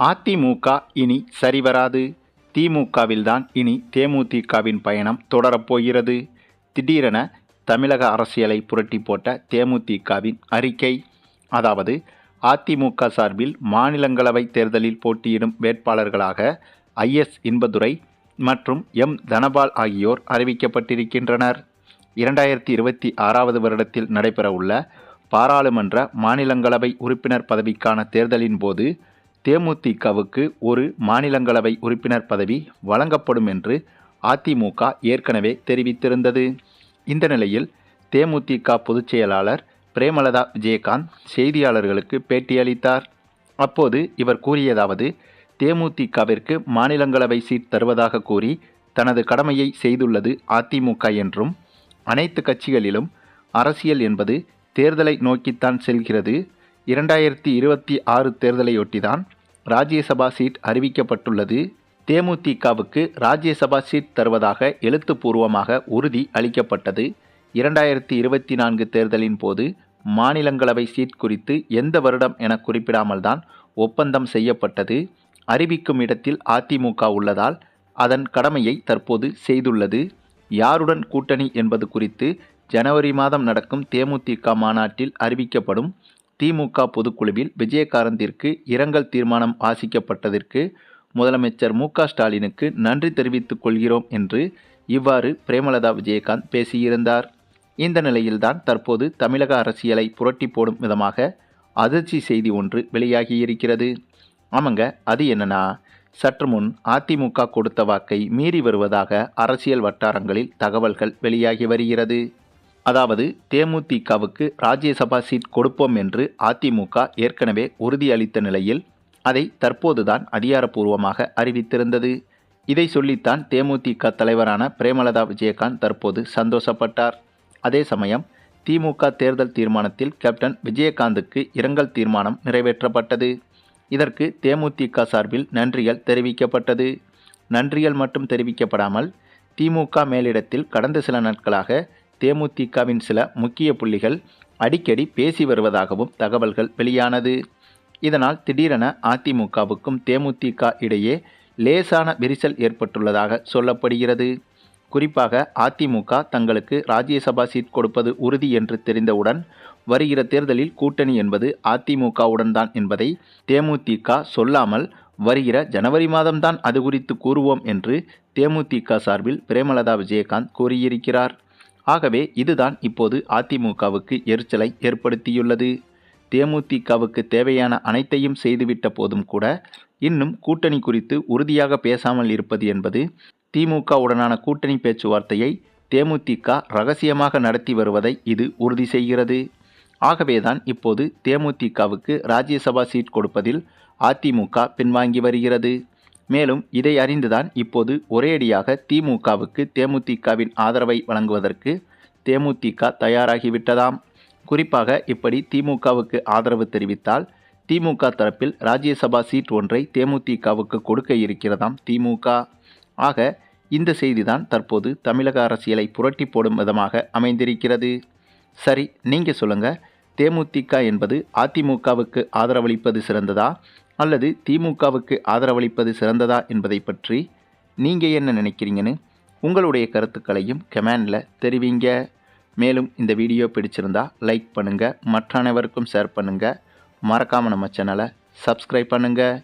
அதிமுக இனி சரிவராது. திமுகவில்தான் இனி தேமுதிகவின் பயணம் தொடரப்போகிறது. திடீரென தமிழக அரசியலை புரட்டி போட்ட தேமுதிகவின் அறிக்கை. அதாவது அதிமுக சார்பில் மாநிலங்களவை தேர்தலில் போட்டியிடும் வேட்பாளர்களாக ஐஎஸ் இன்பதுரை மற்றும் எம் தனபால் ஆகியோர் அறிவிக்கப்பட்டிருக்கின்றனர். இரண்டாயிரத்தி இருபத்தி ஆறாவது வருடத்தில் நடைபெறவுள்ள பாராளுமன்ற மாநிலங்களவை உறுப்பினர் பதவிக்கான தேர்தலின் போது தேமுதிகவுக்கு ஒரு மாநிலங்களவை உறுப்பினர் பதவி வழங்கப்படும் என்று அதிமுக ஏற்கனவே தெரிவித்திருந்தது. இந்த நிலையில் தேமுதிக பொதுச் செயலாளர் பிரேமலதா விஜயகாந்த் செய்தியாளர்களுக்கு பேட்டியளித்தார். அப்போது இவர் கூறியதாவது தேமுதிகவிற்கு மாநிலங்களவை சீட் தருவதாக கூறி தனது கடமையை செய்துள்ளது அதிமுக என்றும் அனைத்து கட்சிகளிலும் அரசியல் என்பது தேர்தலை நோக்கித்தான் செல்கிறது. இரண்டாயிரத்தி இருபத்தி ஆறு தேர்தலையொட்டிதான் ராஜ்யசபா சீட் அறிவிக்கப்பட்டுள்ளது. தேமுதிகவுக்கு ராஜ்யசபா சீட் தருவதாக எழுத்துப்பூர்வமாக உறுதி அளிக்கப்பட்டது. இரண்டாயிரத்தி இருபத்தி நான்கு தேர்தலின் போது மாநிலங்களவை சீட் குறித்து எந்த வருடம் என குறிப்பிடாமல் தான் ஒப்பந்தம் செய்யப்பட்டது. அறிவிக்கும் இடத்தில் அதிமுக உள்ளதால் அதன் கடமையை தற்போது செய்துள்ளது. யாருடன் கூட்டணி என்பது குறித்து ஜனவரி மாதம் நடக்கும் தேமுதிக மாநாட்டில் அறிவிக்கப்படும் திமுக பொதுக்குழுவில் விஜயகாரந்திற்கு இரங்கல் தீர்மானம் வாசிக்கப்பட்டதற்கு முதலமைச்சர் மு ஸ்டாலினுக்கு நன்றி தெரிவித்துக் கொள்கிறோம் என்று இவ்வாறு பிரேமலதா விஜயகாந்த் பேசியிருந்தார். இந்த நிலையில்தான் தற்போது தமிழக அரசியலை புரட்டி போடும் விதமாக அதிர்ச்சி செய்தி ஒன்று வெளியாகியிருக்கிறது. ஆமாங்க அது என்னன்னா சற்று முன் அதிமுக கொடுத்த வாக்கை மீறி வருவதாக அரசியல் வட்டாரங்களில் தகவல்கள் வெளியாகி வருகிறது. அதாவது தேமுதிகவுக்கு ராஜ்யசபா சீட் கொடுப்போம் என்று அதிமுக ஏற்கனவே உறுதியளித்த நிலையில் அதை தற்போதுதான் அதிகாரப்பூர்வமாக அறிவித்திருந்தது. இதை சொல்லித்தான் தேமுதிக தலைவரான பிரேமலதா விஜயகாந்த் தற்போது சந்தோஷப்பட்டார். அதே சமயம் திமுக தேர்தல் தீர்மானத்தில் கேப்டன் விஜயகாந்துக்கு இரங்கல் தீர்மானம் நிறைவேற்றப்பட்டது. இதற்கு தேமுதிக சார்பில் நன்றிகள் தெரிவிக்கப்பட்டது. நன்றிகள் மட்டும் தெரிவிக்கப்படாமல் திமுக மேலிடத்தில் கடந்த சில நாட்களாக தேமுதிகவின் சில முக்கிய புள்ளிகள் அடிக்கடி பேசி வருவதாகவும் தகவல்கள் வெளியானது. இதனால் திடீரென அதிமுகவுக்கும் தேமுதிக இடையே லேசான விரிசல் ஏற்பட்டுள்ளதாக சொல்லப்படுகிறது. குறிப்பாக அதிமுக தங்களுக்கு ராஜ்யசபா சீட் கொடுப்பது உறுதி என்று தெரிந்தவுடன் வருகிற தேர்தலில் கூட்டணி என்பது அதிமுகவுடன் தான் என்பதை தேமுதிக சொல்லாமல் வருகிற ஜனவரி மாதம்தான் அது குறித்து கூறுவோம் என்று தேமுதிக சார்பில் பிரேமலதா விஜயகாந்த் கூறியிருக்கிறார். ஆகவே இதுதான் இப்போது அதிமுகவுக்கு எரிச்சலை ஏற்படுத்தியுள்ளது. தேமுதிகவுக்கு தேவையான அனைத்தையும் செய்துவிட்ட போதும் கூட இன்னும் கூட்டணி குறித்து உறுதியாக பேசாமல் இருப்பது என்பது திமுகவுடனான கூட்டணி பேச்சுவார்த்தையை தேமுதிக ரகசியமாக நடத்தி வருவதை இது உறுதி செய்கிறது. ஆகவேதான் இப்போது தேமுதிகவுக்கு ராஜ்யசபா சீட் கொடுப்பதில் அதிமுக பின்வாங்கி வருகிறது. மேலும் இதை அறிந்துதான் இப்போது ஒரேடியாக திமுகவுக்கு தேமுதிகவின் ஆதரவை வழங்குவதற்கு தேமுதிக தயாராகிவிட்டதாம். குறிப்பாக இப்படி திமுகவுக்கு ஆதரவு தெரிவித்தால் திமுக தரப்பில் ராஜ்யசபா சீட் ஒன்றை தேமுதிகவுக்கு கொடுக்க இருக்கிறதாம் திமுக. ஆக இந்த செய்திதான் தற்போது தமிழக அரசியலை புரட்டி போடும் விதமாக அமைந்திருக்கிறது. சரி நீங்கள் சொல்லுங்கள் தேமுதிக என்பது அதிமுகவுக்கு ஆதரவளிப்பது சிறந்ததா? அல்லது திமுகவுக்கு ஆதரவளிப்பது சிறந்ததா என்பதை பற்றி நீங்கள் என்ன நினைக்கிறீங்கன்னு உங்களுடைய கருத்துக்களையும் கமெண்டில் தெரிவிங்க. மேலும் இந்த வீடியோ பிடிச்சிருந்தா லைக் பண்ணுங்கள் மற்ற அனைவருக்கும் ஷேர் பண்ணுங்கள் மறக்காமல் நம்ம சேனலை சப்ஸ்கிரைப் பண்ணுங்கள்